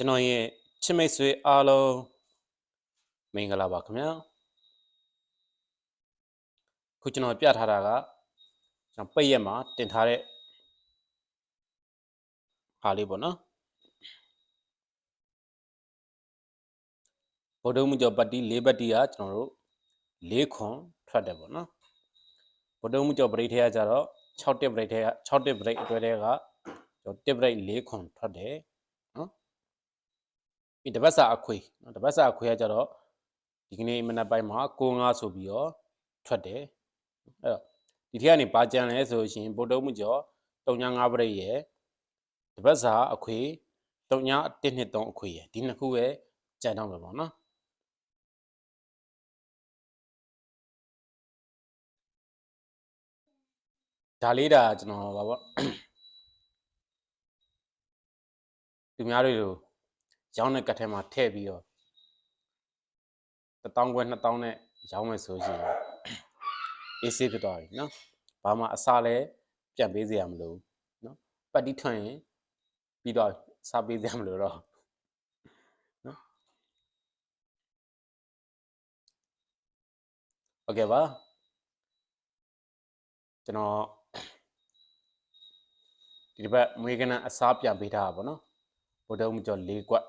ကျွန်တော်ရဲ့ချစ်မိတ်ဆွေအားလုံးမင်္ဂလာပါခင်ဗျာခုကျွန်တော်ပြထားတာကကျွန်တော်ပိတ်ရက်မှာတင်ထားတဲ့ဟာလေးပေါ့နော်ဗုဒ္ဓမူကျော်ပတ်တီ၄ပတ်တီကကျွန်တော်တို့၄ခွန်ထွက်တယ်ပေါ့နော်ဗုဒ္ဓမူကျော်ပရိတ်ထဲကကြတော့6တက်ပရိတ်ထဲက6တက်ပရိတ်အတွဲထဲကကျွန်တော်တက်ပရိတ်၄ခွန်ထွက်တယ်နော် ဒီတပတ်စာအခွေနော်တပတ်စာအခွေကကြတော့ဒီကနေ့မနက်ပိုင်းမှာ6-5ဆိုပြီးတော့ထွက်တယ်အဲ့တော့ဒီထက်ကနေပါကြံလဲဆိုလို့ရှိရင်ဗုဒ္ဓမှုကျော်3-5ပရိတ်ရယ်တပတ်စာအခွေ3-1-2-3အခွေရယ်ဒီနှစ်ခုပဲကြံတော့မှာပေါ့နော်ဒါလေးဒါကျွန်တော်ပါပေါ့သူများတွေလို ရောင်းတဲ့ကတ်ထဲမှာထည့်ပြီးတော့1000ခွဲ2000နဲ့ရောင်းမယ်ဆိုရင်အေးဆေးဖြစ်သွားပြီနော်ဘာမှအစားလဲပြန်ပေးစရာမလိုဘူးနော်ပတ်တီးထွန်ရင်ပြီးတော့စားပေးစရာမလိုတော့နော်โอเคပါကျွန်တော်ဒီတစ်ပတ်မွေးကနအစားပြန်ပေးထားတာပေါ့နော်ဗုဒ္ဓမကျော်၄ကွက်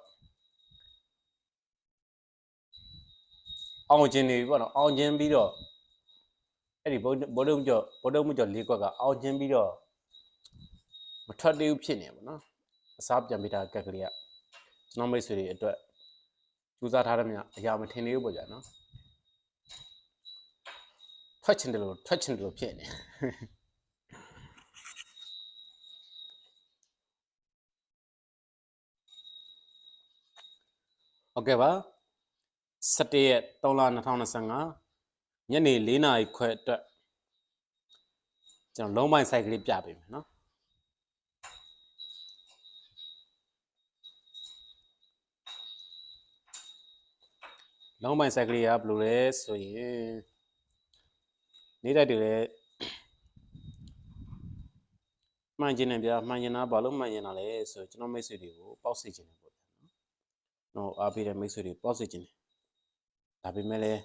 အောင်ကျင်နေပြီပေါ့နော်အောင်ကျင်ပြီးတော့အဲ့ဒီဗုဒ္ဓဗုဒ္ဓမကျော်ဗုဒ္ဓမကျော်၄ကွက်ကအောင်ကျင်ပြီးတော့မထွက်သေးဘူးဖြစ်နေပါနော်အစားပြန်ပေးထားကက်ကလေးကကျွန်တော်မိတ်ဆွေတွေအတွက်စူးစမ်းထားတဲ့မြအရာမထင်သေးဘူးပေါ့ကြာနော်ထွက်ချင်တယ်လို့ထွက်ချင်တယ်လို့ဖြစ်နေဟုတ်ကဲ့ပါ 17ရက်3လ2025ညနေ4နာရီခွဲအတွက်ကျွန်တော်လုံးပိုင်း site ကလေးပြပေးမယ်နော်လုံးပိုင်း site ကလေးကဘယ်လိုလဲဆိုရင်နေ့တိုက်တွေလည်းမှန်ကျင်တယ်ဗျာမှန်ကျင်တာဘာလို့မှန်ကျင်တာလဲဆိုကျွန်တော်မိတ်ဆွေတွေကိုပေါက်စေချင်တယ်ပေါ့ဗျာနော်တော့အားပေးတဲ့မိတ်ဆွေတွေပေါက်စေချင်တယ် ဒါပေမဲ့လည်း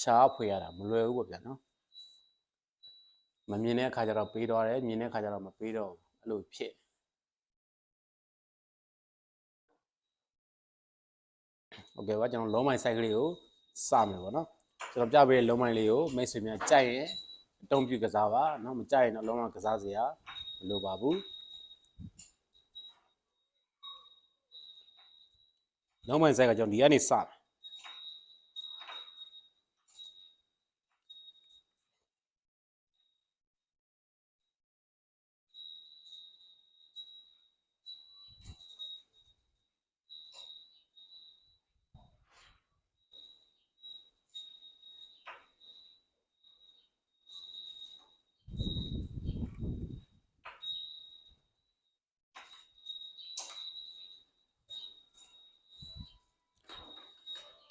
ရှားဖွေရတာမလွယ်ဘူးပေါ့ဗျာနော်မမြင်တဲ့အခါကျတော့ပေးတော့တယ်မြင်တဲ့အခါကျတော့မပေးတော့ဘူးအဲ့လိုဖြစ်โอเคပါကျွန်တော်လုံးမိုင် site ကလေးကိုစမယ်ပေါ့နော်ကျွန်တော်ပြပေးတဲ့လုံးမိုင်လေးကိုမိတ်ဆွေများကြိုက်ရင်အတုံးပြကစားပါเนาะမကြိုက်ရင်တော့လုံးဝကစားစရာမလိုပါဘူးလုံးမိုင် site ကကျွန်တော်ဒီကနေစမယ်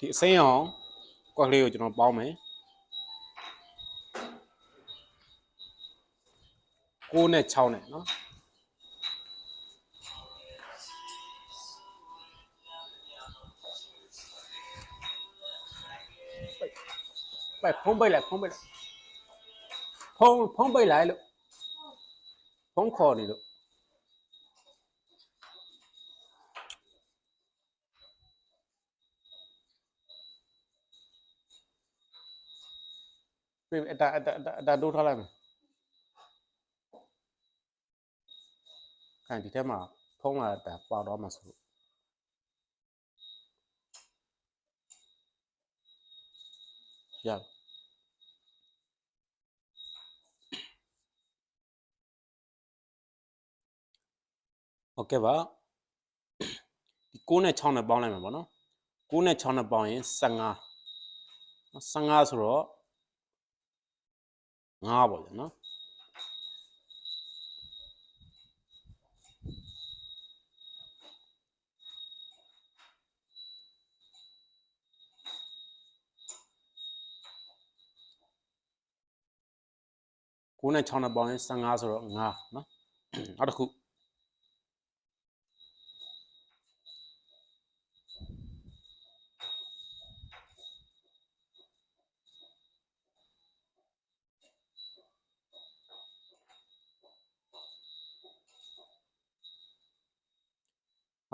ဒီအစိမ်းအောင်ကွက်ကလေးကိုကျွန်တော်ပေါင်းမယ်6နဲ့6နဲ့เนาะไปဖုံးပိတ်လိုက်ဖုံးပိတ်လိုက်ဖုံးဖုံးပိတ်လိုက်လို့ဖုံးခေါ်နေလို့ ပြေအတာအတာအတာအတာတိုးထားလိုက်မယ်ခိုင်ဒီထဲမှာဖုံးလာတာပေါတော့မှာဆိုလို့ရโอเคပါဒီ6နဲ့6နဲ့ပေါင်းလိုက်မှာပေါ့နော်6နဲ့6နဲ့ပေါင်းရင်15 15ဆိုတော့ ငါးပေါ့လေနော်ကိုနဲ့6နဲ့ပေါင်းရင်15ဆိုတော့5နော်နောက်တစ်ခု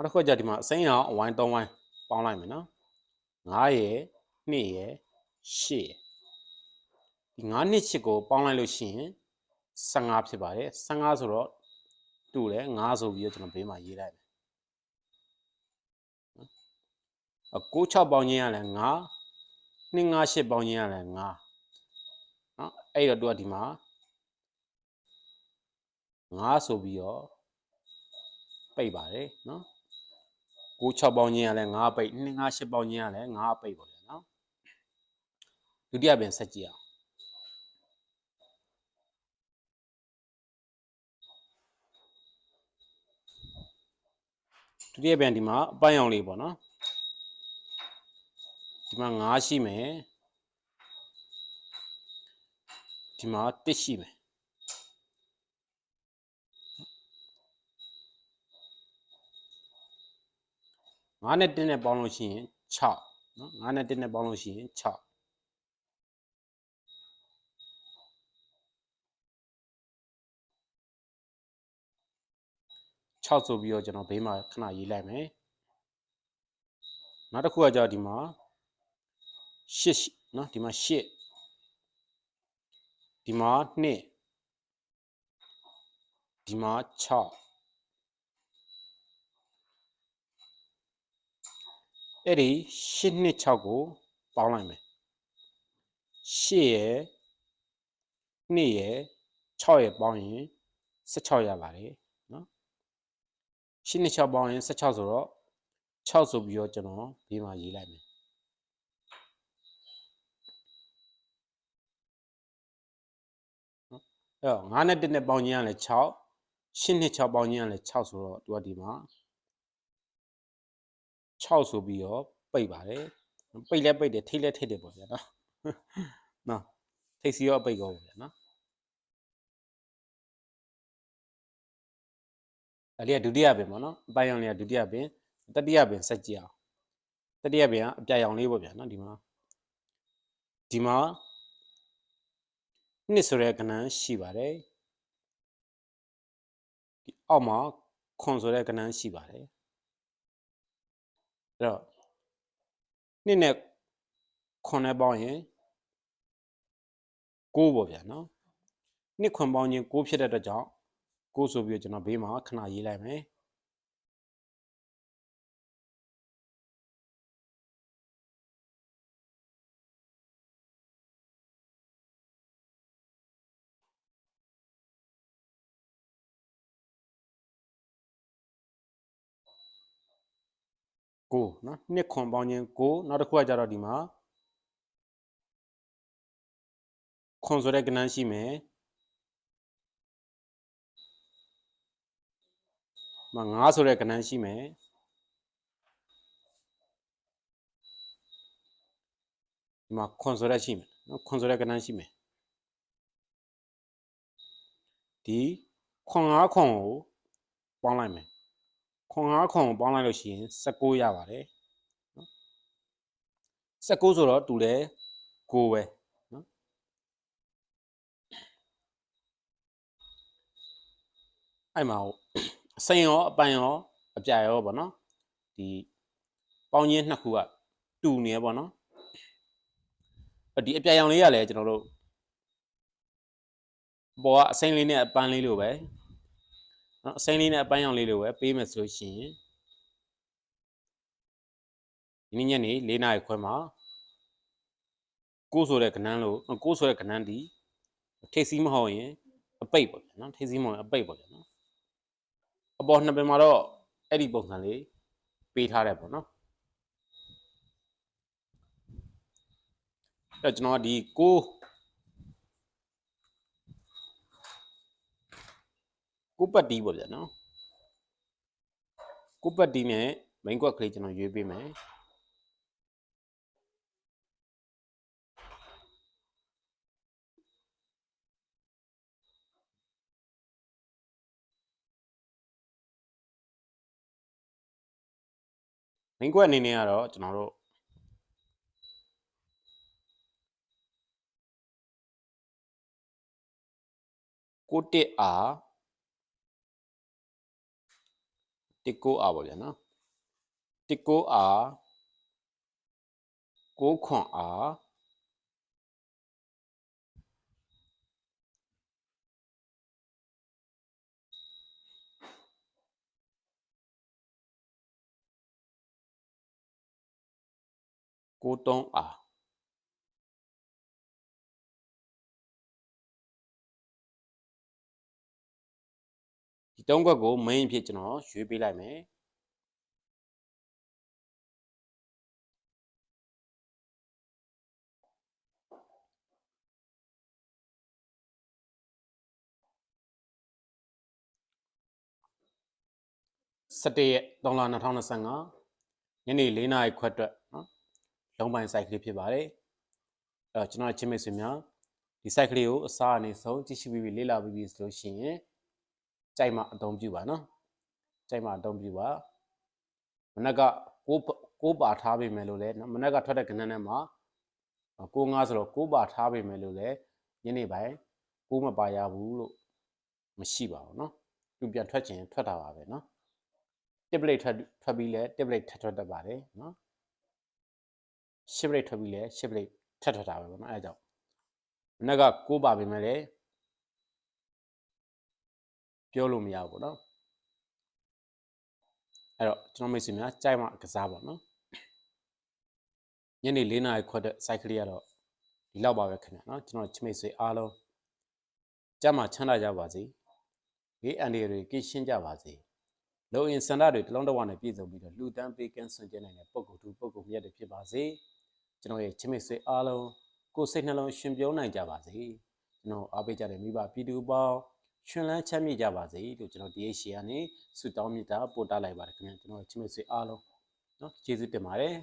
နောက်တစ်ခုကじゃဒီမှာအစိမ်းအောင်အဝိုင်း3ဝိုင်းပေါင်းလိုက်မယ်နော်9ရယ်2ရယ်8ရယ်ဒီ9နှစ်8ကိုပေါင်းလိုက်လို့ရှိရင်15ဖြစ်ပါတယ်15ဆိုတော့တူတယ်9ဆိုပြီးတော့ကျွန်တော်ဘေးမှာရေးလိုက်မယ်အ9 6ပေါင်းခြင်းရလဲ9 2 5 8ပေါင်းခြင်းရလဲ9နော်အဲ့တော့သူကဒီမှာ9ဆိုပြီးတော့ပိတ်ပါတယ်နော်9 6ပေါင်းခြင်းရလဲ9ပိတ်2 5 8ပေါင်းခြင်းရလဲ9ပိတ်ပေါ့လေနော်ဒုတိယပြန်ဆက်ကြည့်အောင်ဒုတိယပြန်ဒီမှာအပိုင်းအောင်လေးပေါ့နော်ဒီမှာ9ရှိမယ်ဒီမှာ1ရှိမယ် 9နဲ့1နဲ့ပေါင်းလို့ရှိရင်6နော်9နဲ့1နဲ့ပေါင်းလို့ရှိရင်66ဆိုပြီးတော့ကျွန်တော်ဘေးမှာခဏရေးလိုက်မယ်နောက်တစ်ခုကကြာဒီမှာ8နော်ဒီမှာ8ဒီမှာ2ဒီမှာ6 အဲ့ဒီ8နှစ်6ကိုပေါင်းလိုက်မယ်8ရယ်2ရယ်6ရယ်ပေါင်းရင်16ရပါတယ်ရှင်းနှစ်6ပေါင်းရင်16ဆိုတော့6ဆိုပြီးတော့ကျွန်တော်ဘေးမှာရေးလိုက်မယ်နော်အဲ့တော့9နဲ့1နဲ့ပေါင်းခြင်းကလည်း6ရှင်းနှစ်6ပေါင်းခြင်းကလည်း6ဆိုတော့သူကဒီမှာ 6ဆိုပြီးတော့ပိတ်ပါတယ်ပိတ်လဲပိတ်တယ်ထိတ်လဲထိတ်တယ်ပေါ့ဗျာနော်နော်ထိတ်စီရောပိတ်ကောပေါ့ဗျာနော်အဲ့ဒီကဒုတိယပင်ပေါ့နော်အပိုင်းအောင်လေးကဒုတိယပင်တတိယပင်ဆက်ကြည့်အောင်တတိယပင်ကအပြာရောင်လေးပေါ့ဗျာနော်ဒီမှာဒီမှာနှစ်ဆိုတဲ့ကဏ္ဍရှိပါတယ်ဒီအောက်မှာခွန်ဆိုတဲ့ကဏ္ဍရှိပါတယ် အဲ့တော့နှစ်နဲ့ခွန်နဲ့ပေါင်းရင်6ပေါ့ဗျာနော်နှစ်ခွန်ပေါင်းခြင်း6ဖြစ်တဲ့အတွက်ကြောင့်ကိုဆိုပြီးတော့ကျွန်တော်ဘေးမှာခဏရေးလိုက်မယ် ကိုနော်နှစ်ခွန်ပေါင်းခြင်းကိုနောက်တစ်ခုကကြတော့ဒီမှာခွန်ဆိုတဲ့ကဏ္ဍရှိမယ်မှာ9ဆိုတဲ့ကဏ္ဍရှိမယ်ဒီမှာခွန်ဆိုတဲ့ရှိမယ်နော်ခွန်ဆိုတဲ့ကဏ္ဍရှိမယ်ဒီခွန်9ခွန်ကိုပေါင်းလိုက်မယ် ခွန်9ခွန်ကိုပေါင်းလိုက်လို့ရှိရင်16ရပါတယ်နော်16ဆိုတော့တူလဲ9ပဲနော်အဲ့မှာအစိမ်းရောအပန်ရောအပြာရောပေါ့နော်ဒီပေါင်းချင်းနှစ်ခုကတူနေရပေါ့နော်ဒီအပြာရောင်လေးကလည်းကျွန်တော်တို့ပေါ်ကအစိမ်းလေးနဲ့အပန်းလေးလိုပဲ နော်အစိမ်းလေးနဲ့အပန်းရောင်လေးလိုပဲပေးမယ်ဆိုရှင်ဒီနေ့ညနေ၄နာရီခွဲမှာကိုးဆိုတဲ့ကဏ္ဍလို့ကိုးဆိုတဲ့ကဏ္ဍဒီထိတ်စီးမဟုတ်ရင်အပိတ်ပေါ့နော်ထိတ်စီးမဟုတ်ရင်အပိတ်ပေါ့နော်အပေါ်နှစ်ပင်မှာတော့အဲ့ဒီပုံစံလေးပေးထားတယ်ပေါ့နော်အဲ့ကျွန်တော်ကဒီကို ကိုပတ်တီးပေါ့ဗျာနော်ကိုပတ်တီးနဲ့ main ကွက်ကလေးကျွန်တော်ရွေးပေးမယ်မင်းကွက်အနေနဲ့ကတော့ကျွန်တော်တို့ကိုတစ်အား တစ်ကိုအားပါဗျာနော်တစ်ကိုအားကိုခွန်အားကိုတုံးအား ဒီသုံးခွက်ကို main အဖြစ်ကျွန်တော်ရွေးပေးလိုက်မယ်17ရက်3လ2025ညနေ4နာရီခွက်အတွက်နော်လုံးပိုင်း site ကလေးဖြစ်ပါတယ်အဲ့တော့ကျွန်တော်ချင်းမိတ်ဆွေများဒီ site ကလေးကိုအစားအနေဆုံးကြည့်ရှုပြီးလေ့လာပြီးပြီဆိုလို့ရှိရင် ကြိုက်မှအသုံးပြုပါနော်ကြိုက်မှအသုံးပြုပါမနက်ကကိုကိုပါထားပြီမယ်လို့လဲမနက်ကထွက်တဲ့ကဏ္ဍနဲ့မှာကိုငါဆိုတော့ကိုပါထားပြီမယ်လို့လဲညနေပိုင်းကိုမပါရဘူးလို့မရှိပါဘူးနော်သူပြန်ထွက်ခြင်းထွက်တာပါပဲနော် template ထွက်ထွက်ပြီးလဲ template ထပ်ထွက်တတ်ပါတယ်နော် shift rate ထွက်ပြီးလဲ shift rate ထပ်ထွက်တာပဲပေါ့နော်အဲဒါကြောင့်မနက်ကကိုပါပြီမယ်လဲ ပြောလို့မရဘူးပေါ့နော်အဲ့တော့ကျွန်တော်မိတ်ဆွေများကြိုက်မှကစားပါနော်ညနေ၄နာရီခွက်တဲ့ cycle ကတော့ဒီလောက်ပါပဲခင်ဗျာနော်ကျွန်တော်ချမိတ်ဆွေအားလုံးကြမ်းမှချမ်းသာကြပါစေဒီအန်ဒီတွေကိရှင်းကြပါစေလုံအင်စန္ဒတွေတလုံးတစ်ဝနဲ့ပြည့်စုံပြီးတော့လှူဒန်းပေးကမ်းဆွန်ကျဲနိုင်တဲ့ပုံကုတူပုံကုမြတ်တွေဖြစ်ပါစေကျွန်တော်ရဲ့ချစ်မိတ်ဆွေအားလုံးကိုယ်စိတ်နှလုံးရှင်ပြုံးနိုင်ကြပါစေကျွန်တော်အားပေးကြတဲ့မိဘပြည်သူပေါင်း ရှင်လန်းချမ်းမြေ့ကြပါစေလို့ကျွန်တော် DH ကနေဆုတောင်းမြတ်တာပို့တာလိုက်ပါတယ်ခင်ဗျာကျွန်တော်ချစ်မိတ်ဆွေအားလုံးเนาะကျေးဇူးတင်ပါတယ်